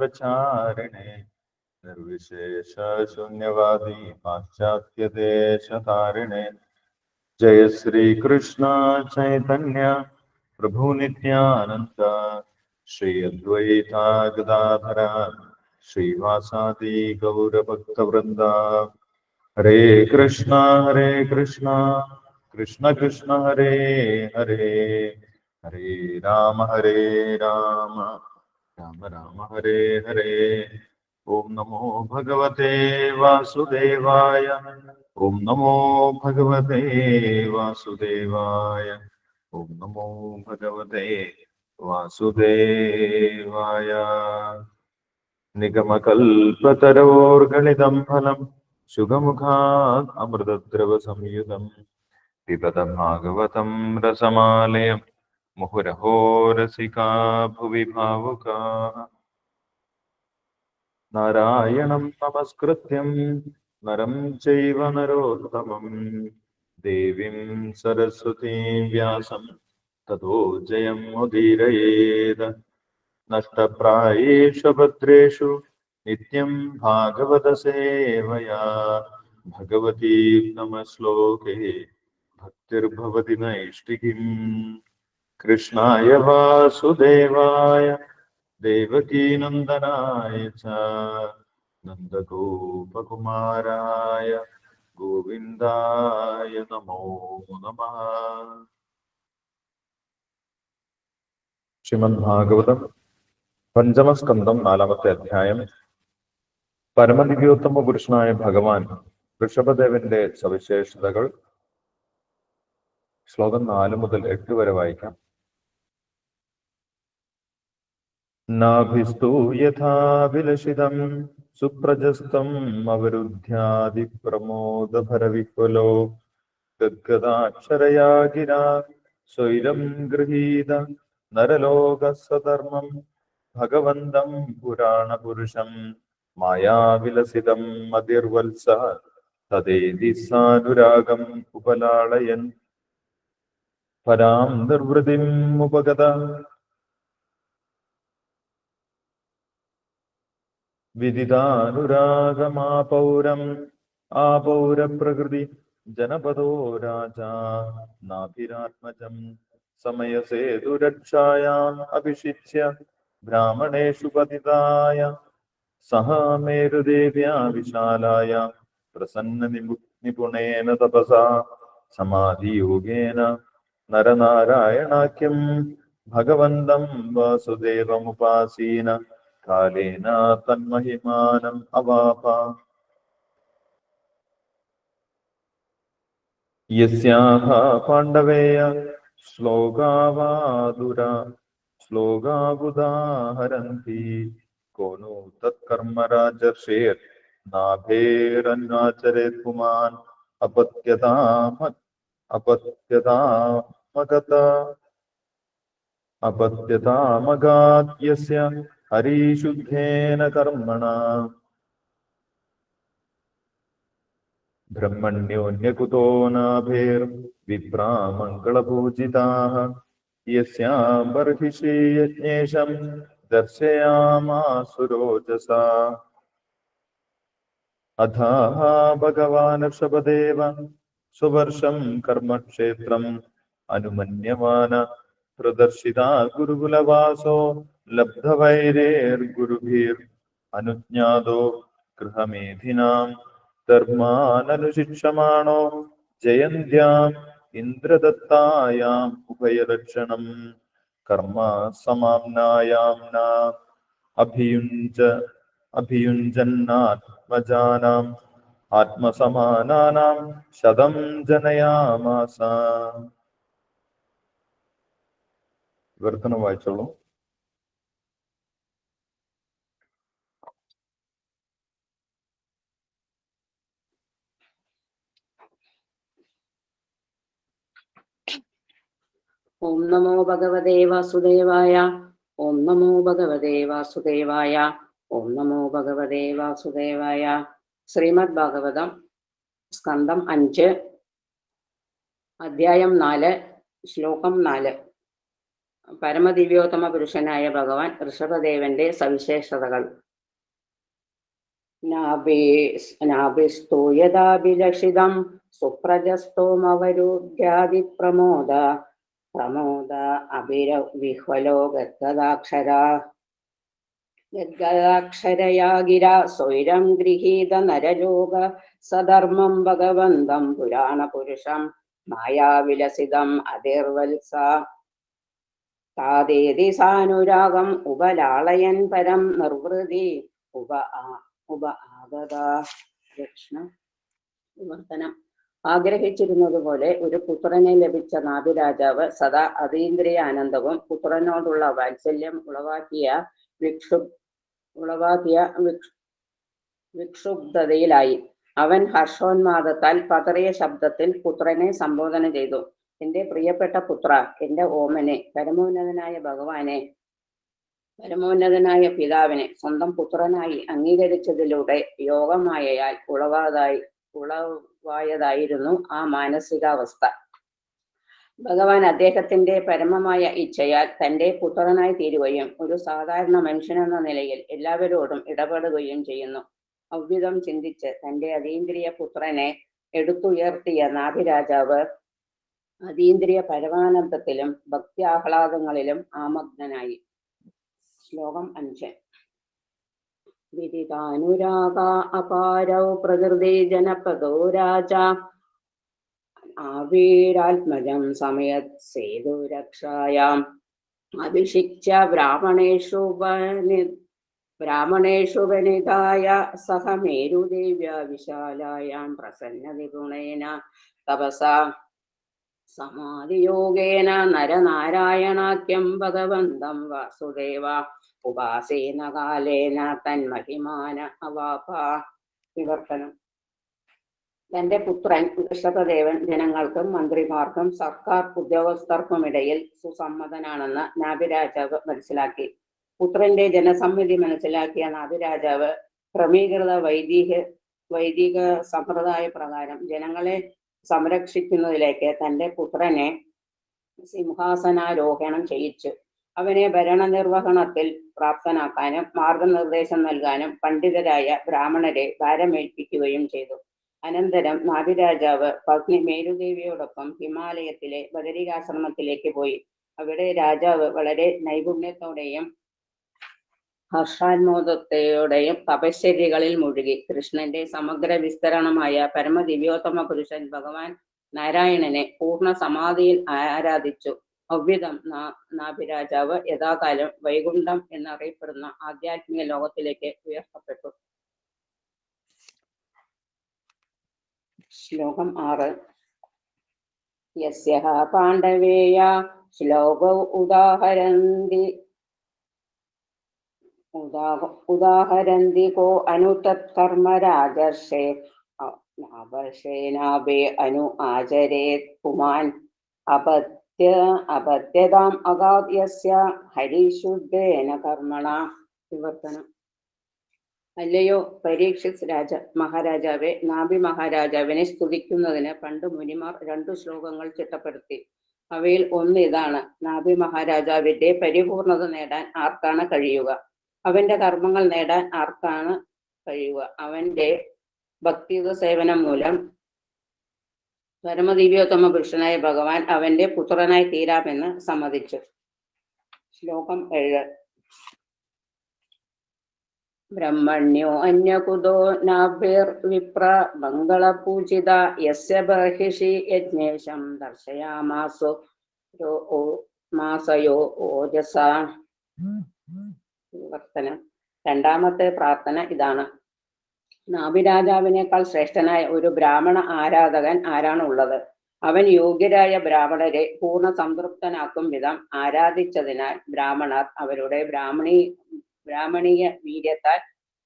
പ്രചാരിണേ നിർവിശേഷ ശൂന്യവാദി പാശ്ചാത്യദേശതാരിണേ ജയ ശ്രീകൃഷ്ണ ചൈതന്യ പ്രഭു നിത്യാനന്ദ ശ്രീ അദ്വൈത ഗദാധര ശ്രീവാസാദി ഗൗരഭക്തവൃന്ദ ഹരേ കൃഷ്ണ ഹരേ കൃഷ്ണ കൃഷ്ണ കൃഷ്ണ ഹരേ ഹരേ ഹരേ രാമ ഹരേ രാമ രാമ രാമ ഹരേ ഹരേ ഓം നമോ ഭഗവതേ വാസുദേവായ ഓം നമോ ഭഗവതേ വാസുദേവായ ഓം നമോ ഭഗവതേ വാസുദേവായ നിഗമകൽപതരോർഗണിതം ഫലം സുഖമുഖാത് അമൃതദ്രവ സംയുതം പിബത ഭാഗവതം രസമാലയം മുഹുരഹോ രസികാ ഭുവി ഭാവുകാ നാരായണം നമസ്കൃത്യം നരം ചൈവ നരോത്തമം ദേവീം സരസ്വതീം വ്യാസം തതോ ജയം नित्यं നഷ്ടപ്രായേഷു ഭദ്രേഷു നിത്യം ഭാഗവത സേവയാ കൃഷ്ണായ വാസുദേവായ ദേവകീനന്ദനായ ച നന്ദഗോപകുമാരായ ഗോവിന്ദായ നമോ നമ. ശ്രീമദ് ഭാഗവതം പഞ്ചമസ്കന്ധം നാലാമത്തെ അധ്യായം. പരമദിവ്യോത്തമ പുരുഷനായ ഭഗവാൻ ഋഷഭദേവന്റെ സവിശേഷതകൾ ശ്ലോകം നാല് മുതൽ എട്ട് വരെ വായിക്കാം. നാഭിസ്തു യഥാ വിലസിതം സുപ്രജസ്തം അവരുദ്ധ്യാദിപ്രമോദഭരവിഹ്വലോ ഗദ്ഗദാക്ഷരയാ ഗിരാ സ്വൈരം ഗൃഹീത നരലോകസധർമ്മം ഭഗവന്തം പുരാണപുരുഷം മായാവിലസിതം മതിർവത്സ തദേതി സാനുരാഗം ഉപലാളയൻ പരാം നിർവൃതിം ഉപഗത വിദിതാനുരാഗമാപൗരം ആപൗരപ്രകൃതി ജനപദോ രാജാ നാഭിരാത്മജം സമയസേതുരക്ഷായാം അഭിഷിച്യ ബ്രാഹ്മണേഷു പതിതായ സഹ മേരുദേവ്യാ വിശാലായ പ്രസന്ന നിപു- നിപുണേന തപസാ സമാധിയോഗേന നരനാരായണാഖ്യം ഭഗവന്തം വാസുദേവമുപാസീന कालेन तन्महिमानम् अवाप। यस्याः पाण्डवेय श्लोगावादुरा श्लोगावुदाहरन्ति को नु तत्कर्म राजर्षेर् नाभेरन्वाचरेत् पुमान् अपत्यताम अपत्यतामगत अपत्यतामगात् ഹരിശുദ്ധേന കർമ്മണ ബ്രഹ്മണ്യോന്യകുതോ നാഭേർ വിഭ്രാമംഗളപൂജിതാ യസ്യാം ബർഹിഷി യജ്ഞേഷം ദർശയാമാസുരോജസ അഥാഹ ഭഗവാനക്ഷപദേവ സുവർഷം കർമ്മക്ഷേത്രം അനുമന്യമാന പ്രദർശിത ഗുരുകുലവാസോ ലബ്ധവൈരേർഗുരുഭിർ അനുജ്ഞാതോ ഗൃഹമേധിനാം ധർമാനനുശിക്ഷമാണോ ജയന്ത്യാം ഇന്ദ്രദത്തായാം ഉഭയലക്ഷണം കർമ്മ സമാംനായാം അഭിയുഞ്ച അഭിയുഞ്ജന്നാത്മജാനാം ആത്മസമാനാനാം ശതം ജനയാമാസ. വിവർത്തനം വായിച്ചോളൂ. ഓം നമോ ഭഗവതേ വാസുദേവായ ഓം നമോ ഭഗവതേ വാസുദേവായ ഓം നമോ ഭഗവതേ വാസുദേവായ. ശ്രീമദ് ഭാഗവതം സ്കന്ധം അഞ്ച് അധ്യായം നാല് ശ്ലോകം നാല്. പരമദിവ്യോത്തമ പുരുഷനായ ഭഗവാൻ ഋഷഭദേവന്റെ സവിശേഷതകൾ. നാഭിസ്തൂയതാഭിലഷിതം സുപ്രജസ്തോമവരുദ്യാദിപ്രമോദ പ്രമോദ അഭിര വിഹ്വലോ സ്വൈരം ഗൃഹീത നരലോക സധർമ്മം ഭഗവന്തം പുരാണപുരുഷം മായാവിലസിതം അതിർവത്സ. താതേതി സാനുരാഗം ഉപലാളയൻ പരം നിർവൃതി. ഉപ ഉപ ആഗത. കൃഷ്ണ വിവർത്തനം. ആഗ്രഹിച്ചിരുന്നതുപോലെ ഒരു പുത്രനെ ലഭിച്ച നാഭിരാജാവ് സദാ അതീന്ദ്രിയ ആനന്ദവും പുത്രനോടുള്ള വാത്സല്യം ഉളവാക്കിയ വിക്ഷു ഉളവാക്കിയ വിക്ഷ- വിക്ഷുബ്ധതയിലായി. അവൻ ഹർഷോന്മാദത്താൽ പതറിയ ശബ്ദത്തിൽ പുത്രനെ സംബോധന ചെയ്തു. എന്റെ പ്രിയപ്പെട്ട പുത്ര എന്റെ ഓമനെ പരമോന്നതനായ ഭഗവാനെ പരമോന്നതനായ പിതാവിനെ സ്വന്തം പുത്രനായി അംഗീകരിച്ചതിലൂടെ യോഗമായയാൽ ഉളവാതായി. ഉളവായതായിരുന്നു ആ മാനസികാവസ്ഥ. ഭഗവാൻ അദ്ദേഹത്തിന്റെ പരമമായ ഇച്ഛയാൽ തന്റെ പുത്രനായി തീരുകയും ഒരു സാധാരണ മനുഷ്യനെന്ന നിലയിൽ എല്ലാവരോടും ഇടപെടുകയും ചെയ്യുന്നു. അവ്വിധം ചിന്തിച്ച് തന്റെ അതീന്ദ്രിയ പുത്രനെ എടുത്തുയർത്തിയ നാഭിരാജാവ് അതീന്ദ്രിയ പരമാനന്ദത്തിലും ഭക്തി ആഹ്ലാദങ്ങളിലും ആമഗ്നനായി. ശ്ലോകം അഞ്ച്. പ്രകൃതി ജനപദോ രാജ. ആവീരാത്മജം സമയത് സേതുരക്ഷായാം അഭിഷിക്യ ബ്രാഹ്മണേഷു വനി ബ്രാഹ്മണേഷു വനിതായ സഹ മേരുദേവ്യ വിശാലായാം പ്രസന്നതിഗുണേന തപസാ. സമാധിയോഗേന നരനാരായണാഖ്യം ഭഗവന്തം വാസുദേവ. ഉപാസേന കാലേന തന്മഹിമാന അവാപ വിവർത്തനം. തന്റെ പുത്രൻ ഋഷഭദേവൻ ജനങ്ങൾക്കും മന്ത്രിമാർക്കും സർക്കാർ ഉദ്യോഗസ്ഥർക്കും ഇടയിൽ സുസമ്മതനാണെന്ന് നാഭിരാജാവ് മനസ്സിലാക്കി. പുത്രന്റെ ജനസമ്മതി മനസ്സിലാക്കിയ നാഭിരാജാവ് ക്രമീകൃത വൈദിക വൈദിക സമ്പ്രദായ പ്രകാരം ജനങ്ങളെ സംരക്ഷിക്കുന്നതിലേക്ക് തന്റെ പുത്രനെ സിംഹാസനാരോഹണം ചെയ്യിച്ചു. അവനെ ഭരണനിർവഹണത്തിൽ പ്രാപ്തനാക്കാനും മാർഗനിർദ്ദേശം നൽകാനും പണ്ഡിതരായ ബ്രാഹ്മണരെ ഭാരമേൽപ്പിക്കുകയും ചെയ്തു. അനന്തരം നാഭിരാജാവ് പത്നി മേരുദേവിയോടൊപ്പം ഹിമാലയത്തിലെ ബദരികാശ്രമത്തിലേക്ക് പോയി. അവിടെ രാജാവ് വളരെ നൈപുണ്യത്തോടെയും ഹർഷാന്മോദത്തെയോടെയും തപശ്ചര്യകളിൽ മുഴുകി. കൃഷ്ണന്റെ സമഗ്ര വിസ്തരണമായ പരമദിവ്യോത്തമ പുരുഷൻ ഭഗവാൻ നാരായണനെ പൂർണ സമാധിയിൽ ആരാധിച്ചു. അവ്വിധം നാ- നാഭിരാജാവ് യഥാകാലം വൈകുണ്ഠം എന്നറിയപ്പെടുന്ന ആധ്യാത്മിക ലോകത്തിലേക്ക് ഉയർത്തപ്പെട്ടു. ശ്ലോകം ആറ്. യസ്യ പാണ്ഡവേയ ശ്ലോക ഉദാഹരന്തി. ഉദാഹരന്തി കോ അനുതത്കർമ്മ രാജർഷേ ആവർഷേനാഭേ അനു ആചരേത് പുമാൻ അപത്യതാം അഗാദ്യസ്യ ഹരിശുദ്ധേന കർമ്മണ വിവർത്തനം അല്ലയോ പരീക്ഷിത് രാജ മഹാരാജാവെ നാഭി മഹാരാജാവിനെ സ്തുതിക്കുന്നതിന് പണ്ട് മുനിമാർ രണ്ടു ശ്ലോകങ്ങൾ ചിട്ടപ്പെടുത്തി. അവയിൽ ഒന്ന് ഇതാണ് നാഭി മഹാരാജാവിന്റെ പരിപൂർണത നേടാൻ ആർക്കാണ് കഴിയുക? അവന്റെ കർമ്മങ്ങൾ നേടാൻ ആർക്കാണ് കഴിയുക? അവന്റെ ഭക്തിയുത സേവനം മൂലം പരമദിവ്യോത്തമ പുരുഷനായ ഭഗവാൻ അവന്റെ പുത്രനായി തീരാമെന്ന് സമ്മതിച്ചു. ശ്ലോകം ഏഴ്. ബ്രഹ്മണ്യോ അന്യകുതോ നാഭിർ വിപ്ര മംഗളപൂജിത യസ്യ ബർഹിഷി യജ്ഞേശം ദർശയാമാസോ മാസയോ ഓജസ. വിവർത്തനം. രണ്ടാമത്തെ പ്രാർത്ഥന ഇതാണ്. നാഭിരാജാവിനേക്കാൾ ശ്രേഷ്ഠനായ ഒരു ബ്രാഹ്മണ ആരാധകൻ ആരാണുള്ളത്? അവൻ യോഗ്യരായ ബ്രാഹ്മണരെ പൂർണ സംതൃപ്തനാക്കും വിധം ആരാധിച്ചതിനാൽ ബ്രാഹ്മണർ അവരുടെ ബ്രാഹ്മണീ ബ്രാഹ്മണീയ വീര്യത്താൽ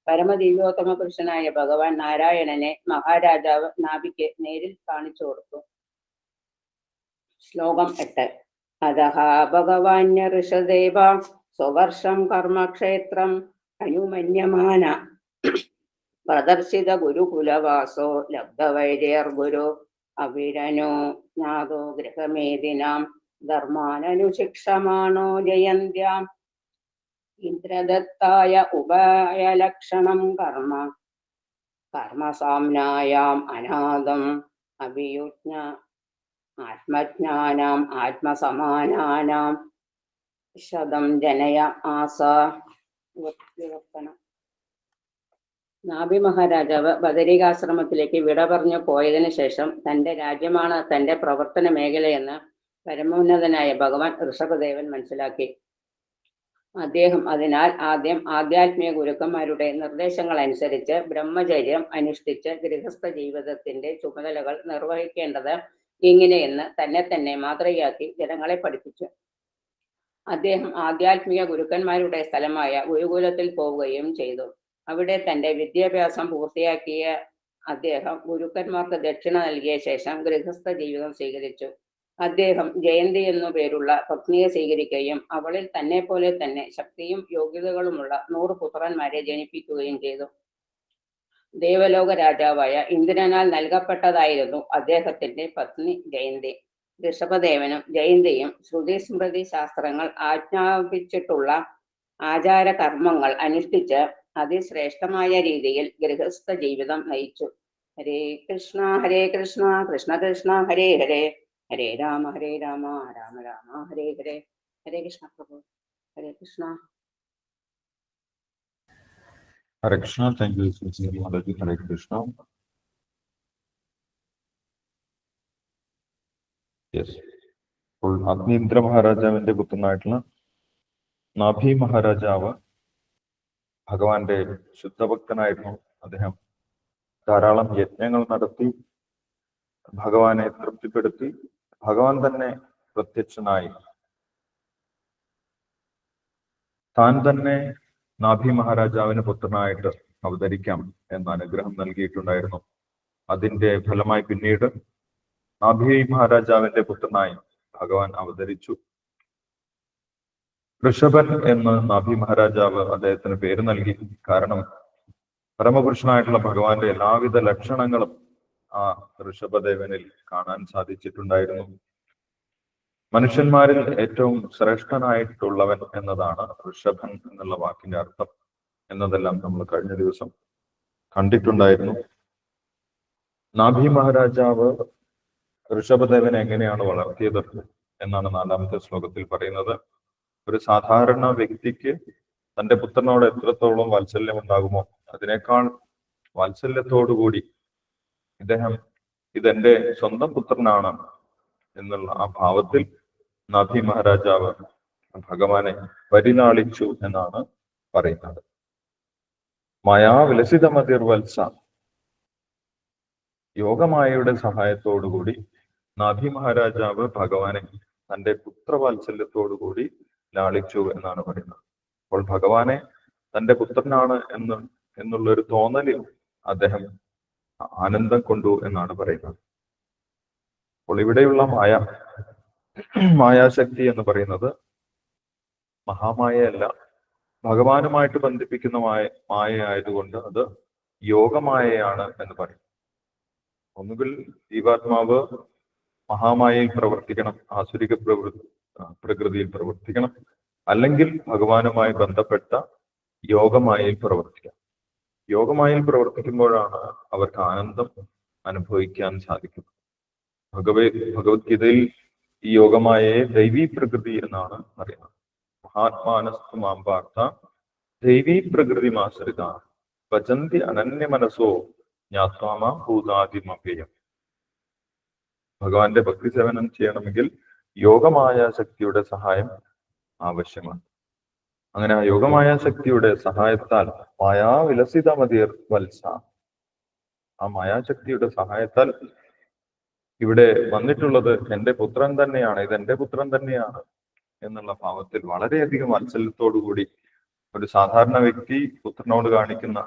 പരമദിവ്യോത്തമ പുരുഷനായ ഭഗവാൻ നാരായണനെ മഹാരാജാവ് നാഭിക്ക് നേരിൽ കാണിച്ചു കൊടുത്തു. ശ്ലോകം എട്ട്. അതഹ ഭഗവാന്യ ഋഷദേവ സ്വവർഷം കർമ്മക്ഷേത്രം അനുമന്യമാന പ്രദർശിത ഗുരുകുലവാസോ ലബ്ധവൈര്യർ ഗുരു അവിരനോ നാഥോ ഗൃഹമേദിനാം ധർമാനനുശിക്ഷമാണോ ജയന്ത്യാം. ഇന്ദ്രദത്തായ ഉപായലക്ഷണം കർമ്മ. കർമ്മസാമ്നായാം അനാദം. അഭിയുജ്ഞ ആത്മജ്ഞാനാം ആത്മസമാനാനാം. ശതം ജനയ ആസ. വിവർത്തനം. നാഭി മഹാരാജാവ് ബദരികാശ്രമത്തിലേക്ക് വിട പറഞ്ഞു പോയതിനു ശേഷം തന്റെ രാജ്യമാണ് തന്റെ പ്രവർത്തന മേഖലയെന്ന് പരമോന്നതനായ ഭഗവാൻ ഋഷഭദേവൻ മനസ്സിലാക്കി. അദ്ദേഹം അതിനാൽ ആദ്യം ആധ്യാത്മിക ഗുരുക്കന്മാരുടെ നിർദ്ദേശങ്ങൾ അനുസരിച്ച് ബ്രഹ്മചര്യം അനുഷ്ഠിച്ച് ഗൃഹസ്ഥ ജീവിതത്തിന്റെ ചുമതലകൾ നിർവഹിക്കേണ്ടത് ഇങ്ങനെയെന്ന് തന്നെ തന്നെ മാതൃകയാക്കി ജനങ്ങളെ പഠിപ്പിച്ചു. അദ്ദേഹം ആധ്യാത്മിക ഗുരുക്കന്മാരുടെ സ്ഥലമായ ഗുരുകുലത്തിൽ പോവുകയും ചെയ്തു. അവിടെ തന്റെ വിദ്യാഭ്യാസം പൂർത്തിയാക്കിയ അദ്ദേഹം ഗുരുക്കന്മാർക്ക് ദക്ഷിണ നൽകിയ ശേഷം ഗൃഹസ്ഥ ജീവിതം സ്വീകരിച്ചു. അദ്ദേഹം ജയന്തി എന്നു പേരുള്ള പത്നിയെ സ്വീകരിക്കുകയും അവളിൽ തന്നെ പോലെ തന്നെ ശക്തിയും യോഗ്യതകളുമുള്ള നൂറ് പുത്രന്മാരെ ജനിപ്പിക്കുകയും ചെയ്തു. ദേവലോക രാജാവായ ഇന്ദ്രനാൽ നൽകപ്പെട്ടതായിരുന്നു അദ്ദേഹത്തിന്റെ പത്നി ജയന്തി. ഋഷഭദേവനും ജയന്തിയും ശ്രുതി സ്മൃതി ശാസ്ത്രങ്ങൾ ആജ്ഞാപിച്ചിട്ടുള്ള ആചാര കർമ്മങ്ങൾ അനുഷ്ഠിച്ച് അതിശ്രേഷ്ഠമായ രീതിയിൽ ഗൃഹസ്ഥ ജീവിതം നയിച്ചു. Hare Krishna Hare Krishna Krishna Krishna Hare Hare. Hare Rama Hare Rama Rama Rama Hare Hare. Hare Krishna Prabhu. Hare Krishna. Hare Krishna. Thank you Hare Krishna. Yes Agnindra മഹാരാജാവിന്റെ പുത്രനായിട്ടുള്ള നാഭി മഹാരാജാവ് ഭഗവാന്റെ ശുദ്ധഭക്തനായിരുന്നു അദ്ദേഹം. ധാരാളം യജ്ഞങ്ങൾ നടത്തി ഭഗവാനെ തൃപ്തിപ്പെടുത്തി ഭഗവാൻ തന്നെ പ്രത്യക്ഷനായി. താൻ തന്നെ നാഭി മഹാരാജാവിന് പുത്രനായിട്ട് അവതരിക്കാം എന്ന അനുഗ്രഹം നൽകിയിട്ടുണ്ടായിരുന്നു. അതിന്റെ ഫലമായി പിന്നീട് നാഭി മഹാരാജാവിന്റെ പുത്രനായി ഭഗവാൻ അവതരിച്ചു. ഋഷഭൻ എന്ന് നാഭി മഹാരാജാവ് അദ്ദേഹത്തിന് പേര് നൽകി. കാരണം പരമപുരുഷനായിട്ടുള്ള ഭഗവാന്റെ എല്ലാവിധ ലക്ഷണങ്ങളും ആ ഋഷഭദേവനിൽ കാണാൻ സാധിച്ചിട്ടുണ്ടായിരുന്നു. മനുഷ്യന്മാരിൽ ഏറ്റവും ശ്രേഷ്ഠനായിട്ടുള്ളവൻ എന്നതാണ് ഋഷഭൻ എന്നുള്ള വാക്കിന്റെ അർത്ഥം എന്നതെല്ലാം നമ്മൾ കഴിഞ്ഞ ദിവസം കണ്ടിട്ടുണ്ടായിരുന്നു. നാഭി മഹാരാജാവ് ഋഷഭദേവനെ എങ്ങനെയാണ് വളർത്തിയത് എന്നാണ് നാലാമത്തെ ശ്ലോകത്തിൽ പറയുന്നത്. ഒരു സാധാരണ വ്യക്തിക്ക് തന്റെ പുത്രനോട് എത്രത്തോളം വാത്സല്യം ഉണ്ടാകുമോ അതിനേക്കാൾ വാത്സല്യത്തോടുകൂടി ഇദ്ദേഹം ഇതെന്റെ സ്വന്തം പുത്രനാണ് എന്നുള്ള ആ ഭാവത്തിൽ നാഭി മഹാരാജാവ് ഭഗവാനെ പരിലാളിച്ചു എന്നാണ് പറയുന്നത്. മായാ വിലസിതമതിർ വത്സ യോഗമായയുടെ സഹായത്തോടുകൂടി നാഭി മഹാരാജാവ് ഭഗവാനെ തന്റെ പുത്രവാത്സല്യത്തോടുകൂടി ലാളിച്ചു എന്നാണ് പറയുന്നത്. അപ്പോൾ ഭഗവാനെ തന്റെ പുത്രനാണ് എന്ന് എന്നുള്ള ഒരു തോന്നലിൽ അദ്ദേഹം ആനന്ദം കൊണ്ടു എന്നാണ് പറയുന്നത്. അപ്പോൾ ഇവിടെയുള്ള മായ മായാശക്തി എന്ന് പറയുന്നത് മഹാമായയല്ല. ഭഗവാനുമായിട്ട് ബന്ധിപ്പിക്കുന്ന മായ മായ ആയതുകൊണ്ട് അത് യോഗമായയാണ് എന്ന് പറയും. ഒന്നുകിൽ ജീവാത്മാവ് മഹാമായയിൽ പ്രവർത്തിക്കണം ആസുരിക പ്രവൃത്തി പ്രകൃതിയിൽ പ്രവർത്തിക്കണം. അല്ലെങ്കിൽ ഭഗവാനുമായി ബന്ധപ്പെട്ട യോഗമായയിൽ പ്രവർത്തിക്കാം. യോഗമായയിൽ പ്രവർത്തിക്കുമ്പോഴാണ് അവർക്ക് ആനന്ദം അനുഭവിക്കാൻ സാധിക്കുന്നത്. ഭഗവത് ഭഗവത്ഗീതയിൽ ഈ യോഗമായയെ ദൈവീ പ്രകൃതി എന്നാണ് പറയുന്നത്. മഹാത്മാനസ്തു മാം പാർത്ഥ ദൈവീ പ്രകൃതി മാശ്രിത ഭജന്തി അനന്യ മനസ്സോ ജ്ഞാത്വാമാ ഭൂതാദിമഭ്യം ഭഗവാന്റെ ഭക്തി സേവനം ചെയ്യണമെങ്കിൽ യോഗമായ ശക്തിയുടെ സഹായം ആവശ്യമാണ്. അങ്ങനെ യോഗമായ ശക്തിയുടെ സഹായത്താൽ മായാ വിലസിതമതിർ വത്സ. ആ മായാശക്തിയുടെ സഹായത്താൽ ഇവിടെ വന്നിട്ടുള്ളത് എന്റെ പുത്രൻ തന്നെയാണ് ഇത് എന്റെ പുത്രൻ തന്നെയാണ് എന്നുള്ള ഭാവത്തിൽ വളരെയധികം വാത്സല്യത്തോടുകൂടി ഒരു സാധാരണ വ്യക്തി പുത്രനോട് കാണിക്കുന്ന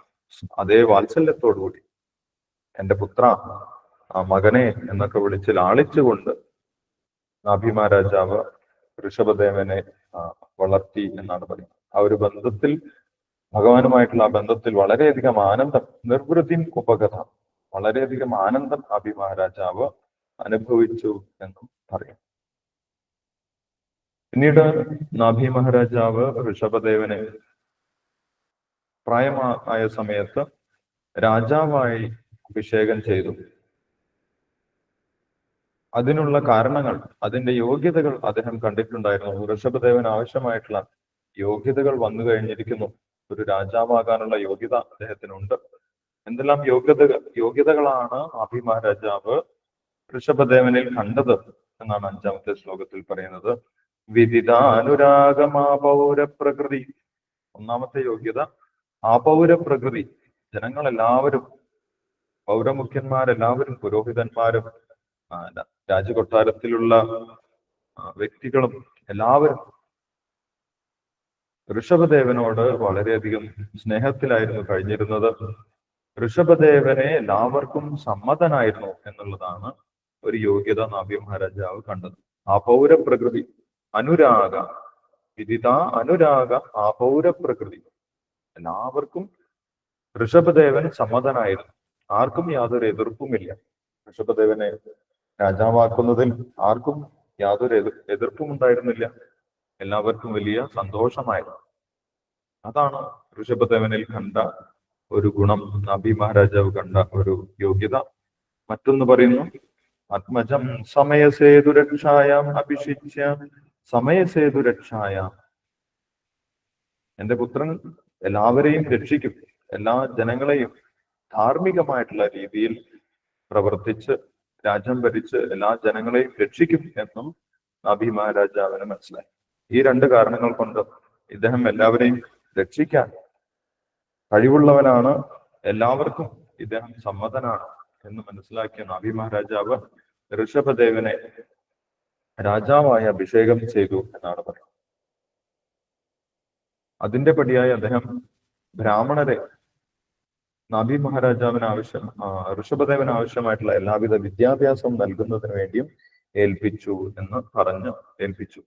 അതേ വാത്സല്യത്തോടുകൂടി എന്റെ പുത്ര ആ മകനെ എന്നൊക്കെ വിളിച്ച് ലാളിച്ചുകൊണ്ട് നാഭി രാജാവ് ഋഷഭദേവനെ വളർത്തി എന്നാണ് പറയുന്നത്. ആ ഒരു ബന്ധത്തിൽ ഭഗവാനുമായിട്ടുള്ള ആ ബന്ധത്തിൽ വളരെയധികം ആനന്ദം നിർവൃതി ഉപകഥ വളരെയധികം ആനന്ദം നാഭി രാജാവ് അനുഭവിച്ചു എന്നും പറയാം. പിന്നീട് നാഭി മഹാരാജാവ് ഋഷഭദേവനെ പ്രായമായ സമയത്ത് രാജാവായി അഭിഷേകം ചെയ്തു. അതിനുള്ള കാരണങ്ങൾ അതിന്റെ യോഗ്യതകൾ അദ്ദേഹം കണ്ടിട്ടുണ്ടായിരുന്നു. ഋഷഭദേവൻ ആവശ്യമായിട്ടുള്ള യോഗ്യതകൾ വന്നു കഴിഞ്ഞിരിക്കുന്നു. ഒരു രാജാവാകാനുള്ള യോഗ്യത അദ്ദേഹത്തിനുണ്ട്. എന്തെല്ലാം യോഗ്യത യോഗ്യതകളാണ് അഭി മഹാരാജാവ് ഋഷഭദേവനിൽ കണ്ടത് എന്നാണ് അഞ്ചാമത്തെ ശ്ലോകത്തിൽ പറയുന്നത്. വിദിതാനുരാഗമാപൗര പ്രകൃതി ഒന്നാമത്തെ യോഗ്യത അപൗര പ്രകൃതി ജനങ്ങളെല്ലാവരും പൗരമുഖ്യന്മാരെല്ലാവരും പുരോഹിതന്മാരും രാജകൊട്ടാരത്തിലുള്ള വ്യക്തികളും എല്ലാവരും ഋഷഭദേവനോട് വളരെയധികം സ്നേഹത്തിലായിരുന്നു കഴിഞ്ഞിരുന്നത്. ഋഷഭദേവനെ എല്ലാവർക്കും സമ്മതനായിരുന്നു എന്നുള്ളതാണ് ഒരു യോഗ്യത നവ്യ മഹാരാജാവ് കണ്ടത്. അപൗര പ്രകൃതി അനുരാഗ വിദിത അനുരാഗ അപൗര പ്രകൃതി എല്ലാവർക്കും ഋഷഭദേവൻ സമ്മതനായിരുന്നു. ആർക്കും യാതൊരു എതിർപ്പുമില്ല. ഋഷഭദേവനെ രാജാവാക്കുന്നതിൽ ആർക്കും യാതൊരു എതിർ എതിർപ്പും ഉണ്ടായിരുന്നില്ല. എല്ലാവർക്കും വലിയ സന്തോഷമായിരുന്നു. അതാണ് ഋഷഭദേവനിൽ കണ്ട ഒരു ഗുണം നബി മഹാരാജാവ് കണ്ട ഒരു യോഗ്യത. മറ്റൊന്ന് പറയുന്നു ആത്മജം സമയസേതുരക്ഷായാം അഭിഷിച്ച സമയസേതുരക്ഷായാം എന്റെ പുത്രൻ എല്ലാവരെയും രക്ഷിക്കും എല്ലാ ജനങ്ങളെയും ധാർമ്മികമായിട്ടുള്ള രീതിയിൽ പ്രവർത്തിച്ച് രാജ്യം ഭരിച്ച് എല്ലാ ജനങ്ങളെയും രക്ഷിക്കും എന്നും നബി മഹാരാജാവിന് മനസ്സിലായി. ഈ രണ്ട് കാരണങ്ങൾ കൊണ്ട് ഇദ്ദേഹം എല്ലാവരെയും രക്ഷിക്കാൻ കഴിവുള്ളവനാണ്. എല്ലാവർക്കും ഇദ്ദേഹം സമ്മതനാണ് എന്ന് മനസ്സിലാക്കിയ നബി മഹാരാജാവ് ഋഷഭദേവനെ രാജാവായി അഭിഷേകം ചെയ്തു എന്നാണ് പറയുന്നത്. അതിന്റെ പടിയായി അദ്ദേഹം ബ്രാഹ്മണരെ നബി മഹാരാജാവിന് ആവശ്യം ഋഷഭദേവന് ആവശ്യമായിട്ടുള്ള എല്ലാവിധ വിദ്യാഭ്യാസം നൽകുന്നതിന് വേണ്ടിയും ഏൽപ്പിച്ചു എന്ന് പറഞ്ഞ് ഏൽപ്പിച്ചു.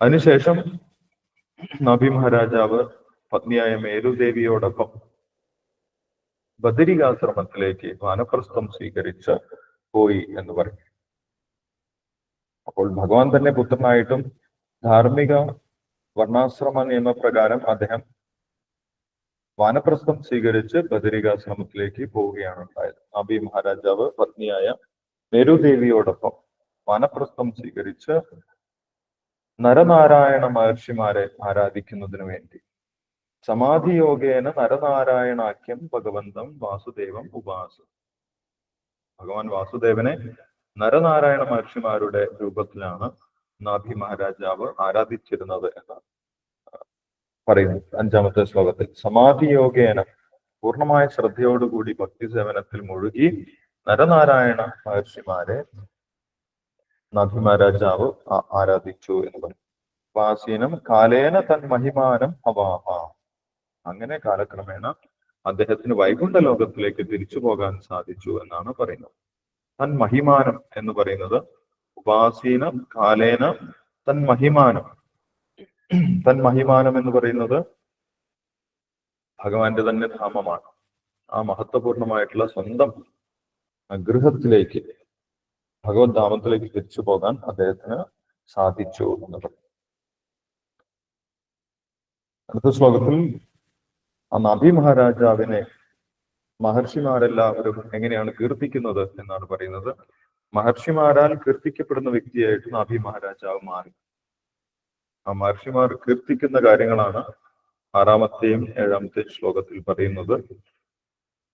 അതിനുശേഷം നബി മഹാരാജാവ് പത്നിയായ മേരുദേവിയോടൊപ്പം ബദരികാശ്രമത്തിലേക്ക് വാനപ്രസ്ഥം സ്വീകരിച്ച് പോയി എന്ന് പറയും അപ്പോൾ ഭഗവാൻ തന്നെ പുത്രനായിട്ടും ധാർമ്മിക വർണാശ്രമ നിയമപ്രകാരം അദ്ദേഹം വാനപ്രസ്ഥം സ്വീകരിച്ച് ബദരികാശ്രമത്തിലേക്ക് പോവുകയാണ് ഉണ്ടായത് നബി മഹാരാജാവ് പത്നിയായ മേരുദേവിയോടൊപ്പം വാനപ്രസ്ഥം സ്വീകരിച്ച് നരനാരായണ മഹർഷിമാരെ ആരാധിക്കുന്നതിനു വേണ്ടി. സമാധി യോഗേന നരനാരായണാഖ്യം ഭഗവന്തം വാസുദേവം ഉപാസ. ഭഗവാൻ വാസുദേവനെ നരനാരായണ മഹർഷിമാരുടെ രൂപത്തിലാണ് നാഭി മഹാരാജാവ് ആരാധിച്ചിരുന്നത് എന്നാണ്. പറയുന്നു. അഞ്ചാമത്തെ ശ്ലോകത്തിൽ സമാധി യോഗേന പൂർണമായ ശ്രദ്ധയോടുകൂടി ഭക്തി സേവനത്തിൽ മുഴുകി നരനാരായണ മഹർഷിമാരെ നാഭി മഹാരാജാവ് ആരാധിച്ചു എന്ന് പറയും വാസീനം കാലേന തൻ മഹിമാനം അവാഹ. അങ്ങനെ കാലക്രമേണ അദ്ദേഹത്തിന് വൈകുണ്ഠ ലോകത്തിലേക്ക് തിരിച്ചു പോകാൻ സാധിച്ചു എന്നാണ് പറയുന്നത്. തൻ മഹിമാനം എന്ന് പറയുന്നത് ഉപാസീനം കാലേന തൻ മഹിമാനം തൻ മഹിമാനം എന്ന് പറയുന്നത് ഭഗവാന്റെ തന്നെ ധാമമാണ്. ആ മഹത്വപൂർണമായിട്ടുള്ള സ്വന്തം ഗൃഹത്തിലേക്ക് ഭഗവത് ധാമത്തിലേക്ക് തിരിച്ചു പോകാൻ അദ്ദേഹത്തിന് സാധിച്ചു എന്ന് പറയും അടുത്ത ശ്ലോകത്തിൽ ആ നബി മഹാരാജാവിനെ മഹർഷിമാരെല്ലാവരും എങ്ങനെയാണ് കീർത്തിക്കുന്നത് എന്നാണ് പറയുന്നത്. മഹർഷിമാരാൽ കീർത്തിക്കപ്പെടുന്ന വ്യക്തിയായിട്ട് നബി മഹാരാജാവ് മാറി. മഹർഷിമാർ കീർത്തിക്കുന്ന കാര്യങ്ങളാണ് ആറാമത്തെയും ഏഴാമത്തെ ശ്ലോകത്തിൽ പറയുന്നത്.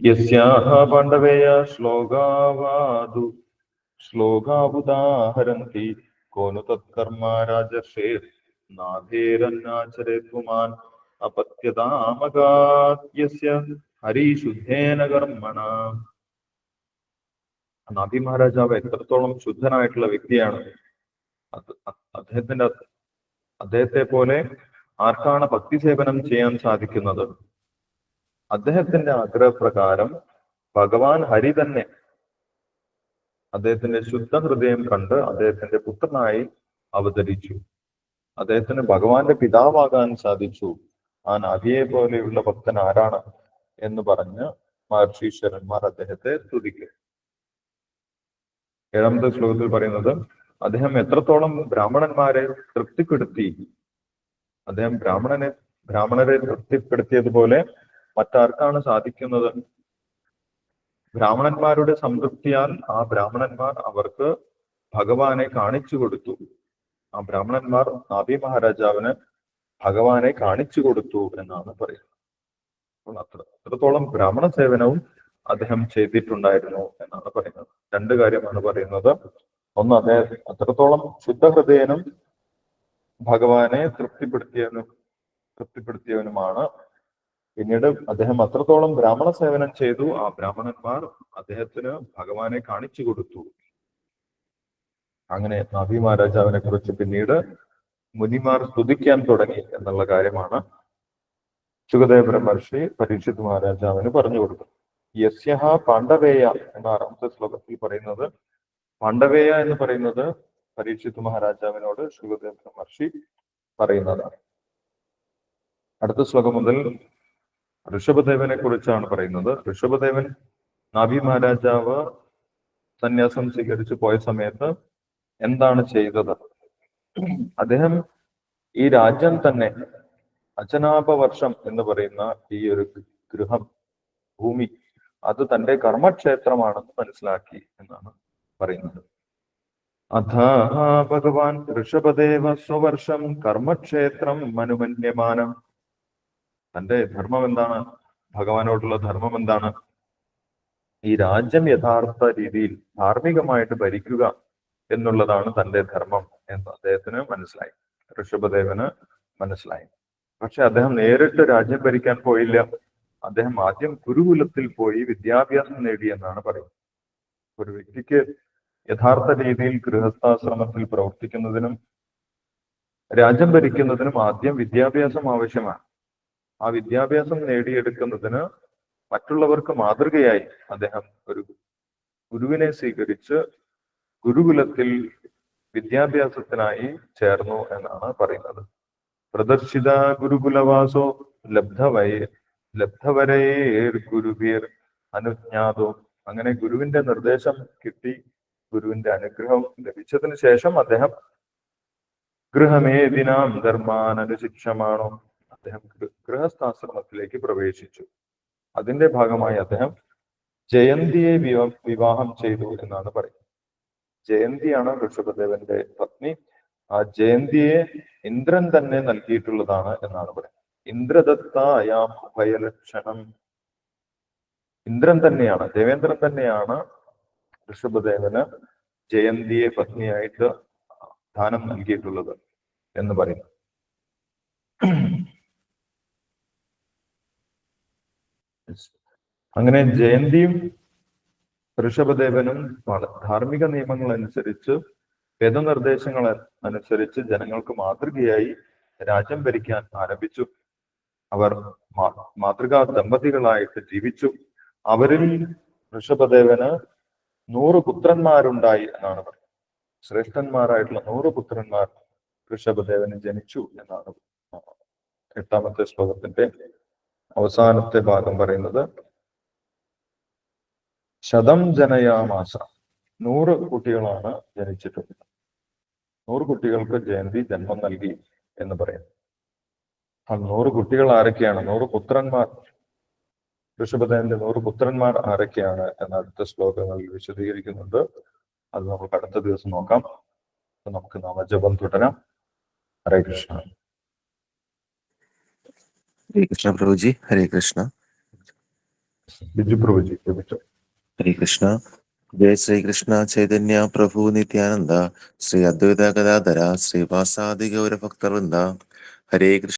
യസ്യാഹ പാണ്ഡവേയ ശ്ലോകാവാദു. ശ്ലോകാവുദാഹരന്തി കോനു തത്കർമ്മ രാജർഷേർ. നാഥേരന്നാചരേ പുമാൻ അപത്യതാമകാത്യസ്യ ഹരിശുദ്ധേന കർമ്മണ. നബി മഹാരാജാവ് എത്രത്തോളം ശുദ്ധനായിട്ടുള്ള വ്യക്തിയാണ്. അദ്ദേഹത്തിന്റെ അദ്ദേഹത്തെ പോലെ ആർക്കാണ് ഭക്തി സേവനം ചെയ്യാൻ സാധിക്കുന്നത്? അദ്ദേഹത്തിന്റെ ആഗ്രഹപ്രകാരം ഭഗവാൻ ഹരി തന്നെ അദ്ദേഹത്തിന്റെ ശുദ്ധ ഹൃദയം കണ്ട് അദ്ദേഹത്തിന്റെ പുത്രനായി അവതരിച്ചു. അദ്ദേഹത്തിന് ഭഗവാന്റെ പിതാവാകാൻ സാധിച്ചു. ആ നദിയെ പോലെയുള്ള ഭക്തൻ ആരാണ് എന്ന് പറഞ്ഞ് മഹർഷീശ്വരന്മാർ അദ്ദേഹത്തെ സ്തുതിക്കും. ഏഴാമത്തെ ശ്ലോകത്തിൽ പറയുന്നത് അദ്ദേഹം എത്രത്തോളം ബ്രാഹ്മണന്മാരെ തൃപ്തിപ്പെടുത്തി? അദ്ദേഹം ബ്രാഹ്മണനെ ബ്രാഹ്മണരെ തൃപ്തിപ്പെടുത്തിയതുപോലെ മറ്റാർക്കാണ് സാധിക്കുന്നത്? ബ്രാഹ്മണന്മാരുടെ സംതൃപ്തിയാൽ ആ ബ്രാഹ്മണന്മാർ അവർക്ക് ഭഗവാനെ കാണിച്ചു കൊടുത്തു. ആ ബ്രാഹ്മണന്മാർ നാബി മഹാരാജാവിന് ഭഗവാനെ കാണിച്ചു കൊടുത്തു എന്നാണ് പറയുന്നത്. അപ്പോൾ അത്ര അത്രത്തോളം ബ്രാഹ്മണ സേവനവും അദ്ദേഹം ചെയ്തിട്ടുണ്ടായിരുന്നു എന്നാണ് പറയുന്നത്. രണ്ട് കാര്യമാണ് പറയുന്നത്. ഒന്ന് അദ്ദേഹം അത്രത്തോളം ശുദ്ധഹൃദയനും ഭഗവാനെ തൃപ്തിപ്പെടുത്തിയവനും തൃപ്തിപ്പെടുത്തിയവനുമാണ്. പിന്നീട് അദ്ദേഹം അത്രത്തോളം ബ്രാഹ്മണ സേവനം ചെയ്തു. ആ ബ്രാഹ്മണന്മാർ അദ്ദേഹത്തിന് ഭഗവാനെ കാണിച്ചു കൊടുത്തു. അങ്ങനെ നബി മഹാരാജാവിനെ കുറിച്ച് പിന്നീട് മുനിമാർ സ്തുതിക്കാൻ തുടങ്ങി എന്നുള്ള കാര്യമാണ് സുഖദേവ ബ്രഹ്മർഷി പരീക്ഷിത് മഹാരാജാവിന് പറഞ്ഞു കൊടുത്തു യസ്യഹ പാണ്ഡവേയ എന്ന ആറാമത്തെ ശ്ലോകത്തിൽ പറയുന്നത് പാണ്ഡവേയ എന്ന് പറയുന്നത് പരീക്ഷിത് മഹാരാജാവിനോട് ശിവദേവ മഹർഷി പറയുന്നതാണ്. അടുത്ത ശ്ലോകം മുതൽ ഋഷഭദേവനെ കുറിച്ചാണ് പറയുന്നത്. ഋഷഭദേവൻ നാഭി മഹാരാജാവ് സന്യാസം സ്വീകരിച്ചു പോയ സമയത്ത് എന്താണ് ചെയ്തത്? അദ്ദേഹം ഈ രാജ്യം തന്നെ അജനാപവർഷം എന്ന് പറയുന്ന ഈ ഒരു ഗൃഹം ഭൂമി അത് തന്റെ കർമ്മക്ഷേത്രമാണെന്ന് മനസ്സിലാക്കി എന്നാണ് പറയുന്നത് അഥ ഭഗവാൻ ഋഷഭദേവ സ്വവർഷം കർമ്മക്ഷേത്രം മനുമന്യമാനം. തന്റെ ധർമ്മം എന്താണ് ഭഗവാനോടുള്ള ധർമ്മം എന്താണ് ഈ രാജ്യം യഥാർത്ഥ രീതിയിൽ ധാർമ്മികമായിട്ട് ഭരിക്കുക എന്നുള്ളതാണ് തന്റെ ധർമ്മം എന്ന് അദ്ദേഹത്തിന് മനസ്സിലായി. ഋഷഭദേവന് മനസ്സിലായി. പക്ഷെ അദ്ദേഹം നേരിട്ട് രാജ്യം ഭരിക്കാൻ പോയില്ല. അദ്ദേഹം ആദ്യം ഗുരുകുലത്തിൽ പോയി വിദ്യാഭ്യാസം നേടി എന്നാണ് പറയുന്നത്. ഒരു വ്യക്തിക്ക് യഥാർത്ഥ രീതിയിൽ ഗൃഹസ്ഥാശ്രമത്തിൽ പ്രവർത്തിക്കുന്നതിനും രാജ്യം ഭരിക്കുന്നതിനും ആദ്യം വിദ്യാഭ്യാസം ആവശ്യമാണ്. ആ വിദ്യാഭ്യാസം നേടിയെടുക്കുന്നതിന് മറ്റുള്ളവർക്ക് മാതൃകയായി അദ്ദേഹം ഒരു ഗുരുവിനെ സ്വീകരിച്ച് ഗുരുകുലത്തിൽ വിദ്യാഭ്യാസത്തിനായി ചേർന്നു എന്നാണ് പറയുന്നത്. പ്രദർശിത ഗുരുകുലവാസോ ലബ്ധവയെ ലബ്ധവരയേർ ഗുരുവീർ അനുജ്ഞാതോ. അങ്ങനെ ഗുരുവിന്റെ നിർദ്ദേശം കിട്ടി ഗുരുവിന്റെ അനുഗ്രഹം ലഭിച്ചതിന് ശേഷം അദ്ദേഹം ഗൃഹമേദിനാം ധർമാനനുശിക്ഷമാണോ? അദ്ദേഹം ഗൃഹസ്ഥാശ്രമത്തിലേക്ക് പ്രവേശിച്ചു. അതിന്റെ ഭാഗമായി അദ്ദേഹം ജയന്തിയെ വിവ- വിവാഹം ചെയ്തു എന്നാണ് പറയുന്നത്. ജയന്തിയാണ് ഋഷഭദേവന്റെ പത്നി. ആ ജയന്തിയെ ഇന്ദ്രൻ തന്നെ നൽകിയിട്ടുള്ളതാണ് എന്നാണ് പറയുന്നത്. ഇന്ദ്രദത്തായാം ഭയലക്ഷണം. ഇന്ദ്രൻ തന്നെയാണ് ദേവേന്ദ്രൻ തന്നെയാണ് ഋഷഭദേവന് ജയന്തിയെ പത്നിയായിട്ട് ദാനം നൽകിയിട്ടുള്ളത് എന്ന് പറയുന്നു. അങ്ങനെ ജയന്തിയും ഋഷഭദേവനും ധാർമ്മിക നിയമങ്ങൾ അനുസരിച്ച് വേദനിർദ്ദേശങ്ങൾ അനുസരിച്ച് ജനങ്ങൾക്ക് മാതൃകയായി രാജ്യം ഭരിക്കാൻ ആരംഭിച്ചു. അവർ മാതൃകാ ദമ്പതികളായിട്ട് ജീവിച്ചു. അവരിൽ ഋഷഭദേവന് പുത്രന്മാരുണ്ടായി എന്നാണ് പറയുന്നത്. ശ്രേഷ്ഠന്മാരായിട്ടുള്ള നൂറ് പുത്രന്മാർ ഋഷഭദേവന് ജനിച്ചു എന്നാണ് എട്ടാമത്തെ ശ്ലോകത്തിന്റെ അവസാനത്തെ ഭാഗം പറയുന്നത്. ശതം ജനയാമാസ. നൂറ് കുട്ടികളാണ് ജനിച്ചിട്ടുള്ളത്. നൂറ് കുട്ടികൾക്ക് ജയന്തി ജന്മം നൽകി എന്ന് പറയുന്നു. ആ നൂറ് കുട്ടികൾ ആരൊക്കെയാണ്? നൂറ് പുത്രന്മാർ. ഋഷഭദേവന്റെ നൂറ് പുത്രന്മാർ ആരൊക്കെയാണ് എന്ന അടുത്ത ശ്ലോകങ്ങളിൽ വിശദീകരിക്കുന്നുണ്ട്. അത് നമുക്ക് അടുത്ത ദിവസം നോക്കാം. നമുക്ക് നാമജപം തുടരാം. ഹരേ കൃഷ്ണ. ഹരേ കൃഷ്ണ പ്രഭുജി ഹരേ കൃഷ്ണ. ബിജു പ്രഭുജി ഹരേ കൃഷ്ണ. ജയ ശ്രീകൃഷ്ണ ചൈതന്യ പ്രഭു നിത്യാനന്ദ ശ്രീ അദ്വൈത ഗതാധര ശ്രീവാസാദി ഗൗരഭക്തവൃന്ദ. ഹരേ കൃഷ്ണ.